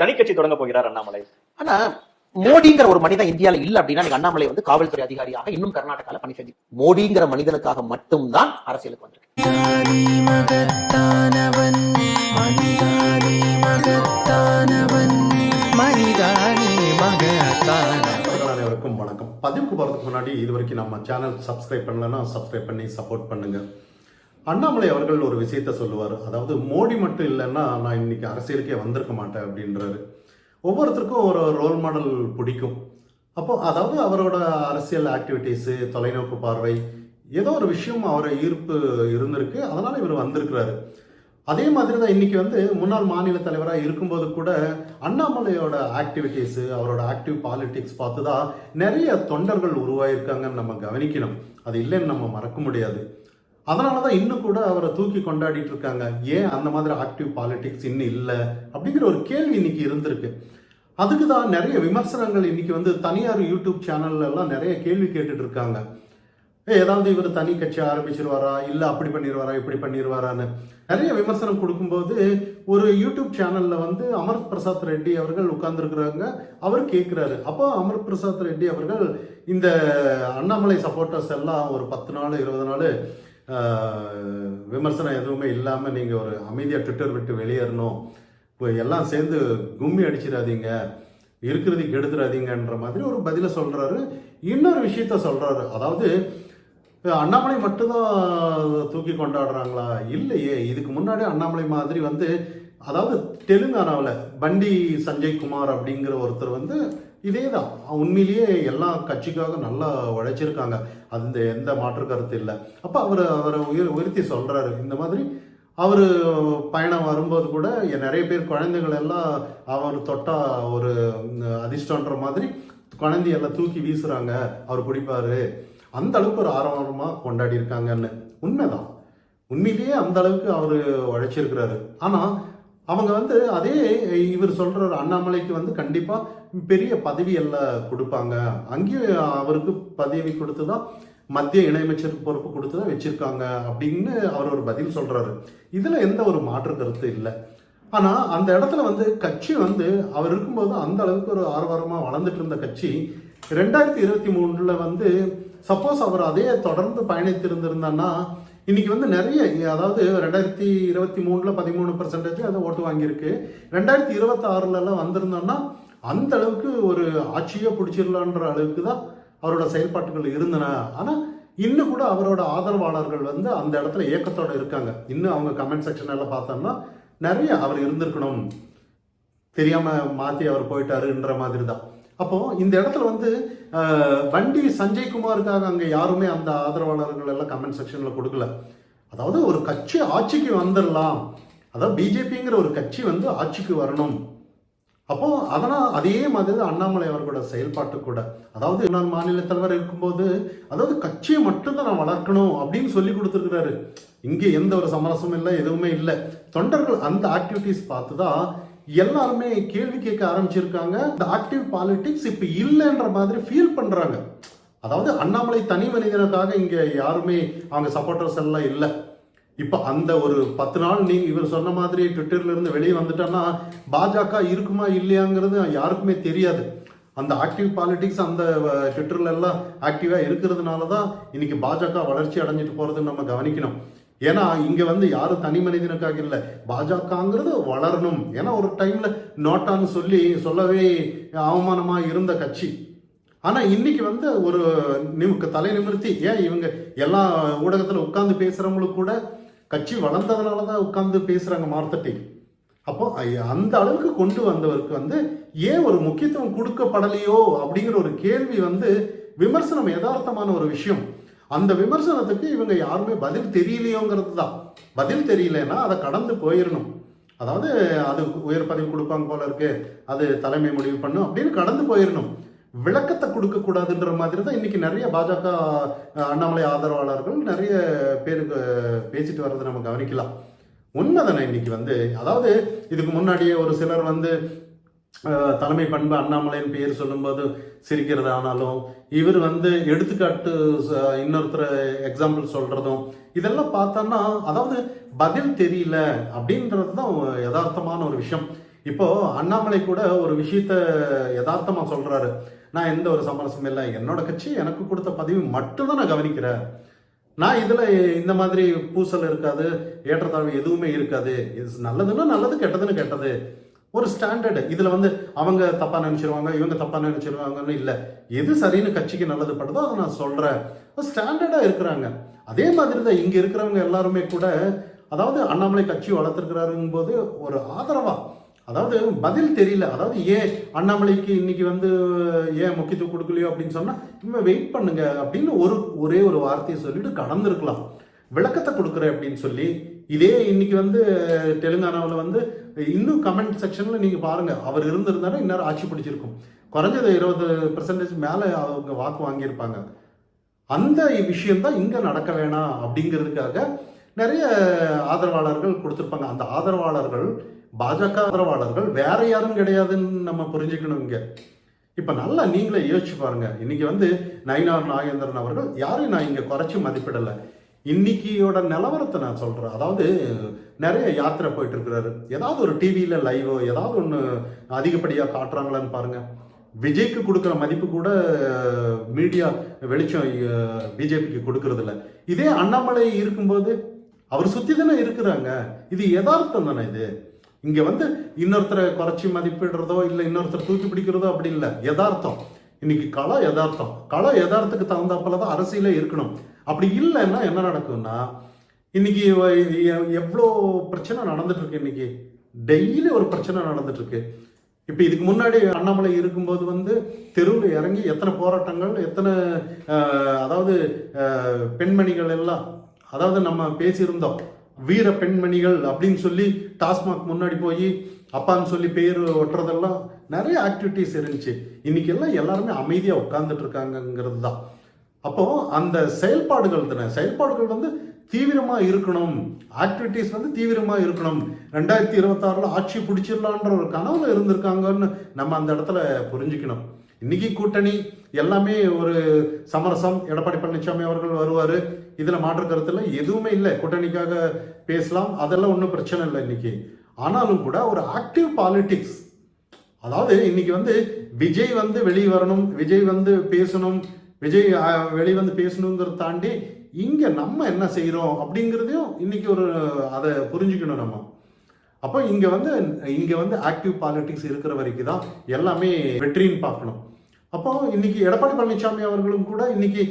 தனி கட்சி தொடங்க போகிறார் அண்ணாமலை. ஆனா மோடிங்கிற ஒரு மனிதன் இந்தியால இல்ல அப்படின்னா நீங்க அண்ணாமலை வந்து காவல்துறை அதிகாரியாக இன்னும் கர்நாடகால பணி செஞ்சு மோடிங்கிற மனிதனுக்காக மட்டும்தான் அரசியலுக்கு வந்திருக்கு. மனிதானி மகத்தானவன் மனிதானி மகத்தானவன் மனிதானி மகத்தானவன். நண்பர்கள் அனைவருக்கும் வணக்கம். பதிவுக்கு போகிறதுக்கு முன்னாடி இது வரைக்கும் நம்ம சேனல் சப்ஸ்கிரைப் பண்ணலன்னா சப்ஸ்கிரைப் பண்ணி சப்போர்ட் பண்ணுங்க. அண்ணாமலை அவர்கள் ஒரு விஷயத்த சொல்லுவார். அதாவது மோடி மட்டும் இல்லைன்னா நான் இன்னைக்கு அரசியலுக்கே வந்திருக்க மாட்டேன் அப்படின்றாரு. ஒவ்வொருத்தருக்கும் ஒரு ரோல் மாடல் பிடிக்கும். அப்போ அதாவது அவரோட அரசியல் ஆக்டிவிட்டீஸு தொலைநோக்கு பார்வை ஏதோ ஒரு விஷயம் அவரை ஈர்ப்பு இருந்திருக்கு அதனால் இவர் வந்திருக்கிறாரு. அதே மாதிரி தான் இன்னைக்கு வந்து முன்னாள் மாநில தலைவராக இருக்கும்போது கூட அண்ணாமலையோட ஆக்டிவிட்டீஸு அவரோட ஆக்டிவ் பாலிட்டிக்ஸ் பார்த்து தான் நிறைய தொண்டர்கள் உருவாயிருக்காங்கன்னு நம்ம கவனிக்கணும். அது இல்லைன்னு நம்ம மறக்க முடியாது. அதனால தான் இன்னும் கூட அவரை தூக்கி கொண்டாடிட்டு இருக்காங்க. ஏன் அந்த மாதிரி ஆக்டிவ் பாலிடிக்ஸ் இன்னும் இல்லை? அப்படிங்கிற ஒரு கேள்வி இன்னைக்கு இருந்திருக்கு. அதுக்கு தான் நிறைய விமர்சனங்கள் இன்னைக்கு வந்து தனியார் யூடியூப் சேனல்ல எல்லாம் நிறைய கேள்வி கேட்டுட்டு இருக்காங்க. ஏதாவது இவர் தனி கட்சி ஆரம்பிச்சிருவாரா? இல்லை அப்படி பண்ணிடுவாரா இப்படி பண்ணிடுவாரான்னு நிறைய விமர்சனம் கொடுக்கும்போது ஒரு யூடியூப் சேனலில் வந்து அமர் பிரசாத் ரெட்டி அவர்கள் உட்கார்ந்துருக்குறாங்க. அவர் கேட்குறாரு அப்போ அமர் பிரசாத் ரெட்டி அவர்கள் இந்த அண்ணாமலை சப்போர்ட்டர்ஸ் எல்லாம் ஒரு பத்து நாள் இருபது நாள் விமர்சனம் எதுவுமே இல்லாமல் நீங்கள் ஒரு அமைதியாக ட்விட்டர் விட்டு வெளியேறணும். இப்போ எல்லாம் சேர்ந்து கும்மி அடிச்சிடாதீங்க. இருக்கிறது கெடுத்துடாதீங்கன்ற மாதிரி ஒரு பதிலை சொல்கிறாரு இன்னொரு விஷயத்த சொல்கிறாரு அதாவது அண்ணாமலை மட்டும்தான் தூக்கி கொண்டாடுறாங்களா? இல்லையே. இதுக்கு முன்னாடி அண்ணாமலை மாதிரி வந்து அதாவது தெலுங்கானாவில் பண்டி சஞ்சய் குமார் அப்படிங்கிற ஒருத்தர் வந்து இதே தான் உண்மையிலேயே எல்லா கட்சிக்காக நல்லா உழைச்சிருக்காங்க. அந்த எந்த மாற்று கருத்து இல்லை. அப்போ அவர் அவரை உயர் உயர்த்தி சொல்கிறாரு இந்த மாதிரி அவர் பயணம் வரும்போது கூட நிறைய பேர் குழந்தைகள் எல்லாம் அவர் தொட்டா ஒரு அதிர்ஷ்டன்ற மாதிரி குழந்தையெல்லாம் தூக்கி வீசுறாங்க. அவர் பிடிப்பார் அந்த அளவுக்கு ஒரு ஆரவாரமாக கொண்டாடி இருக்காங்கன்னு. உண்மைதான். உண்மையிலேயே அந்த அளவுக்கு அவர் உழைச்சிருக்கிறாரு. ஆனால் அவங்க வந்து அதே இவர் சொல்றாரு அண்ணாமலைக்கு வந்து கண்டிப்பாக பெரிய பதவி எல்லாம் கொடுப்பாங்க. அங்கேயும் அவருக்கு பதவி கொடுத்து தான் மத்திய இணையமைச்சர் பொறுப்பு கொடுத்து தான் வச்சுருக்காங்க அப்படின்னு அவர் ஒரு பதில் சொல்கிறாரு இதில் எந்த ஒரு மாற்று கருத்து இல்லை. ஆனால் அந்த இடத்துல வந்து கட்சி வந்து அவர் இருக்கும்போது அந்த அளவுக்கு ஒரு ஆரவாரமாக வளர்ந்துட்டு இருந்த கட்சி ரெண்டாயிரத்தி இருபத்தி மூணில் வந்து சப்போஸ் அவர் அதே தொடர்ந்து பயணித்திருந்திருந்தான்னா இன்றைக்கி வந்து நிறைய அதாவது ரெண்டாயிரத்தி இருபத்தி மூணில் பதிமூணு பர்சன்டேஜ் அதை ஓட்டு வாங்கியிருக்கு. ரெண்டாயிரத்தி இருபத்தி ஆறுல வந்திருந்தோம்னா அந்த அளவுக்கு ஒரு ஆட்சியை பிடிச்சிடலான்ற அளவுக்கு தான் அவரோட செயல்பாட்டுகள் இருந்தன. ஆனால் இன்னும் கூட அவரோட ஆதரவாளர்கள் வந்து அந்த இடத்துல ஏக்கத்தோட இருக்காங்க. இன்னும் அவங்க கமெண்ட் செக்ஷன் எல்லாம் பார்த்தோம்னா நிறைய அவர் இருந்திருக்கணும். தெரியாமல் மாற்றி அவர் போயிட்டாருன்ற மாதிரி தான் அப்போ இந்த இடத்துல வந்து வண்டி சஞ்சய் குமாருக்காக யாருமே அந்த ஆதரவாளர்கள் எல்லாம் கமெண்ட் செக்ஷனில் கொடுக்கல. அதாவது ஒரு கட்சி ஆட்சிக்கு வந்துடலாம் அதாவது பிஜேபிங்கிற ஒரு கட்சி வந்து ஆட்சிக்கு வரணும். அப்போ அதனால் அதே மாதிரி தான் அண்ணாமலை அவர்களோட செயல்பாட்டு கூட. அதாவது முன்னாள் மாநில தலைவர் இருக்கும்போது அதாவது கட்சியை மட்டும்தான் நான் வளர்க்கணும் அப்படின்னு சொல்லி கொடுத்துருக்கிறாரு. இங்கே எந்த ஒரு சமரசமும் இல்லை எதுவுமே இல்லை. தொண்டர்கள் அந்த ஆக்டிவிட்டிஸ் பார்த்து தான் எல்லாருமே கேள்வி கேட்க ஆரம்பிச்சிருக்காங்க. இந்த ஆக்டிவ் பாலிடிக்ஸ் இப்போ இல்லைன்ற மாதிரி ஃபீல் பண்றாங்க. அதாவது அண்ணாமலை தனி மனிதனுக்காக இங்க யாருமே அவங்க சப்போர்ட்டர்ஸ் எல்லாம் இல்லை. இப்போ அந்த ஒரு பத்து நாள் நீங்கள் இவர் சொன்ன மாதிரி ட்விட்டர்ல இருந்து வெளியே வந்துட்டோன்னா பாஜக இருக்குமா இல்லையாங்கிறது யாருக்குமே தெரியாது. அந்த ஆக்டிவ் பாலிடிக்ஸ் அந்த ட்விட்டர்ல எல்லாம் ஆக்டிவா இருக்கிறதுனால தான் இன்னைக்கு பாஜக வளர்ச்சி அடைஞ்சிட்டு போறதுன்னு நம்ம கவனிக்கணும். ஏன்னா இங்க வந்து யாரும் தனி மனிதனுக்காக இல்லை பாஜகங்கிறது வளரணும். ஏன்னா ஒரு டைம்ல நோட்டான்னு சொல்லி சொல்லவே அவமானமா இருந்த கட்சி. ஆனா இன்னைக்கு வந்து ஒரு நிமிக்கு தலை நிமிர்த்தி ஏன் இவங்க எல்லா ஊடகத்துல உட்கார்ந்து பேசுறவங்களுக்கு கூட கட்சி வளர்ந்ததுனால தான் உட்கார்ந்து பேசுறாங்க மார்த்தட்டி. அப்போ அந்த அளவுக்கு கொண்டு வந்தவருக்கு வந்து ஏன் ஒரு முக்கியத்துவம் கொடுக்கப்படலையோ அப்படிங்கிற ஒரு கேள்வி வந்து விமர்சனம் யதார்த்தமான ஒரு விஷயம். அந்த விமர்சனத்துக்கு இவங்க யாருமே பதில் தெரியலையோங்கிறது தான் பதில் தெரியலன்னா அதை கடந்து போயிடணும் அதாவது அது உயர் பதவி கொடுப்பாங்க போல இருக்கு அது தலைமை முடிவு பண்ணும் அப்படின்னு கடந்து போயிடணும் விளக்கத்தை கொடுக்க கூடாதுன்ற மாதிரி தான் இன்னைக்கு நிறைய பாஜக அண்ணாமலை ஆதரவாளர்கள் நிறைய பேருக்கு பேசிட்டு வர்றதை நம்ம கவனிக்கலாம். உண்மைதானே இன்னைக்கு வந்து? அதாவது இதுக்கு முன்னாடியே ஒரு சிலர் வந்து தலைமை பண்பு அண்ணாமலைன்னு பேர் சொல்லும்போது சிரிக்கிறது ஆனாலும் இவர் வந்து எடுத்துக்காட்டு இன்னொருத்தர் எக்ஸாம்பிள் சொல்கிறதும் இதெல்லாம் பார்த்தோம்னா அதாவது பதில் தெரியல அப்படின்றது தான் யதார்த்தமான ஒரு விஷயம். இப்போது அண்ணாமலை கூட ஒரு விஷயத்த யதார்த்தமாக சொல்கிறாரு நான் எந்த ஒரு சமரசமும் இல்லை. என்னோட கட்சி எனக்கு கொடுத்த பதவி மட்டும்தான் நான் கவனிக்கிறேன். நான் இதில் இந்த மாதிரி பூசல் இருக்காது ஏற்றத்தாழ்வு எதுவுமே இருக்காது. இது நல்லதுன்னா நல்லது கெட்டதுன்னு கெட்டது. ஒரு ஸ்டாண்டர்டு இதில் வந்து அவங்க தப்பாக நினச்சிருவாங்க இவங்க தப்பாக நினைச்சிருவாங்கன்னு இல்லை. எது சரின்னு கட்சிக்கு நல்லது படுதோ அதை நான் சொல்கிறேன் ஸ்டாண்டர்டாக இருக்கிறாங்க. அதே மாதிரி தான் இங்கே இருக்கிறவங்க எல்லாருமே கூட அதாவது அண்ணாமலை கட்சி வளர்த்துருக்கிறாருங்கும் போது ஒரு ஆதரவாக அதாவது பதில் தெரியல. அதாவது ஏன் அண்ணாமலைக்கு இன்னைக்கு வந்து ஏன் முக்கியத்துவம் கொடுக்கலையோ அப்படின்னு சொன்னால் இனிமேல் வெயிட் பண்ணுங்க அப்படின்னு ஒரு ஒரே ஒரு வார்த்தையை சொல்லிட்டு கடந்திருக்கலாம். விளக்கத்தை கொடுக்குறேன் அப்படின்னு சொல்லி இதே இன்னைக்கு வந்து தெலுங்கானாவில் வந்து இன்னும் கமெண்ட் செக்ஷனில் நீங்கள் பாருங்கள் அவர் இருந்திருந்தாலும் இந்நேரம் ஆட்சி பிடிச்சிருக்கும். குறைஞ்சது இருபது பெர்சன்டேஜ் மேலே அவங்க வாக்கு வாங்கியிருப்பாங்க. அந்த விஷயம்தான் இங்கே நடக்க வேணாம் அப்படிங்கிறதுக்காக நிறைய ஆதரவாளர்கள் கொடுத்துருப்பாங்க. அந்த ஆதரவாளர்கள் பாஜக ஆதரவாளர்கள் வேற யாரும் கிடையாதுன்னு நம்ம புரிஞ்சுக்கணும் இங்கே. இப்போ நல்லா நீங்களே யோசிச்சு பாருங்க. இன்னைக்கு வந்து நயினார் நாகேந்திரன் அவர்கள் யாரையும் நான் இங்கே குறைச்சி மதிப்பிடலை. இன்னைக்கியோட நிலவரத்தை நான் சொல்கிறேன் அதாவது நிறைய யாத்திரை போயிட்டு இருக்கிறாரு ஏதாவது ஒரு டிவியில் லைவோ ஏதாவது ஒன்று அதிகப்படியாக காட்டுறாங்களான்னு பாருங்க. விஜய்க்கு கொடுக்குற மதிப்பு கூட மீடியா வெளிச்சம் பிஜேபிக்கு கொடுக்கறதில்ல. இதே அண்ணாமலை இருக்கும்போது அவர் சுற்றி தானே இருக்கிறாங்க. இது யதார்த்தம் தானே இது? இங்கே வந்து இன்னொருத்தரை குறைச்சி மதிப்பிடுறதோ இல்லை இன்னொருத்தர் தூக்கி பிடிக்கிறதோ அப்படி இல்லை. யதார்த்தம். இன்னைக்கு கலா யதார்த்தம். கலா யதார்த்தத்துக்கு தகுந்தாப்புல தான் அரசியலே இருக்கணும். அப்படி இல்லைன்னா என்ன நடக்கும்னா இன்னைக்கு எவ்வளோ பிரச்சனை நடந்துட்டு இன்னைக்கு? டெய்லி ஒரு பிரச்சனை நடந்துட்டு இருக்கு இப்போ இதுக்கு முன்னாடி அண்ணாமலை இருக்கும்போது வந்து தெருவில் இறங்கி எத்தனை போராட்டங்கள் எத்தனை அதாவது பெண்மணிகள் எல்லாம் அதாவது நம்ம பேசியிருந்தோம் வீர பெண்மணிகள் அப்படின்னு சொல்லி டாஸ்மாக் முன்னாடி போய் அப்பான்னு சொல்லி பேர் ஒட்டுறதெல்லாம் நிறைய ஆக்டிவிட்டிஸ் இருந்துச்சு. இன்னைக்கு எல்லாம் எல்லாருமே அமைதியாக உட்காந்துட்டு இருக்காங்கங்கிறது தான். அப்போ அந்த செயல்பாடுகள் தானே? செயல்பாடுகள் வந்து தீவிரமாக இருக்கணும். ஆக்டிவிட்டீஸ் வந்து தீவிரமாக இருக்கணும். ரெண்டாயிரத்தி இருபத்தாறில் ஆட்சி பிடிச்சிடலான்ற ஒரு கனவுல இருந்திருக்காங்கன்னு நம்ம அந்த இடத்துல புரிஞ்சுக்கணும். இன்னைக்கு கூட்டணி எல்லாமே ஒரு சமரசம். எடப்பாடி பழனிசாமி அவர்கள் வருவார். இதில் மாற்று கருத்தில் எதுவுமே இல்லை. கூட்டணிக்காக பேசலாம். அதெல்லாம் ஒன்றும் பிரச்சனை இல்லை இன்னைக்கு. ஆனாலும் கூட ஒரு ஆக்டிவ் பாலிட்டிக்ஸ் அதாவது இன்னைக்கு வந்து விஜய் வந்து வெளியே வரணும். விஜய் வந்து பேசணும். விஜய் வெளிவந்து வெளியே வந்து பேசணுங்கிறத தாண்டி இங்கே நம்ம என்ன செய்கிறோம் அப்படிங்கிறதையும் இன்னைக்கு ஒரு அதை புரிஞ்சுக்கணும் நம்ம. அப்போ இங்கே வந்து இங்கே வந்து ஆக்டிவ் பாலிட்டிக்ஸ் இருக்கிற வரைக்கும் தான் எல்லாமே வெற்றின்னு பார்க்கணும். அப்போ இன்னைக்கு எடப்பாடி பழனிசாமி அவர்களும் கூட இன்னைக்கு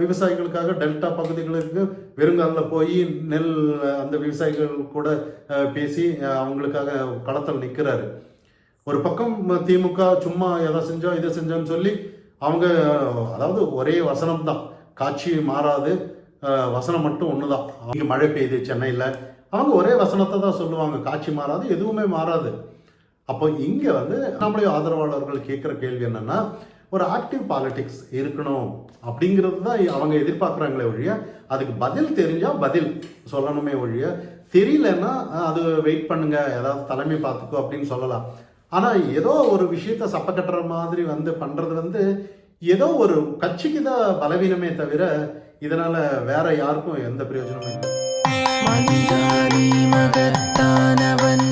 விவசாயிகளுக்காக டெல்டா பகுதிகளுக்கு வெறுங்காலில் போய் நெல் அந்த விவசாயிகள் கூட பேசி அவங்களுக்காக களத்தில் நிற்கிறாரு ஒரு பக்கம் திமுக சும்மா எதை செஞ்சோம் இதை செஞ்சோன்னு சொல்லி அவங்க அதாவது ஒரே வசனம் தான் காட்சி மாறாது வசனம் மட்டும் ஒன்று தான் இங்கே மழை பெய்யுது சென்னையில். அவங்க ஒரே வசனத்தை தான் சொல்லுவாங்க. காட்சி மாறாது எதுவுமே மாறாது. அப்போ இங்கே வந்து நம்மளுடைய ஆதரவாளர்கள் கேட்குற கேள்வி என்னென்னா ஒரு ஆக்டிவ் பாலிடிக்ஸ் இருக்கணும் அப்படிங்கிறது தான் அவங்க எதிர்பார்க்குறாங்களே ஒழிய அதுக்கு பதில் தெரிஞ்சால் பதில் சொல்லணுமே ஒழிய தெரியலன்னா அது வெயிட் பண்ணுங்க. ஏதாவது தலைமை பார்த்துக்கோ அப்படின்னு சொல்லலாம். ஆனா ஏதோ ஒரு விஷயத்த சப்ப கட்டுற மாதிரி வந்து பண்றது வந்து ஏதோ ஒரு கட்சிக்கு தான் பலவீனமே தவிர இதனால வேற யாருக்கும் எந்த பிரயோஜனமும் இல்லை. மகத்தானவன்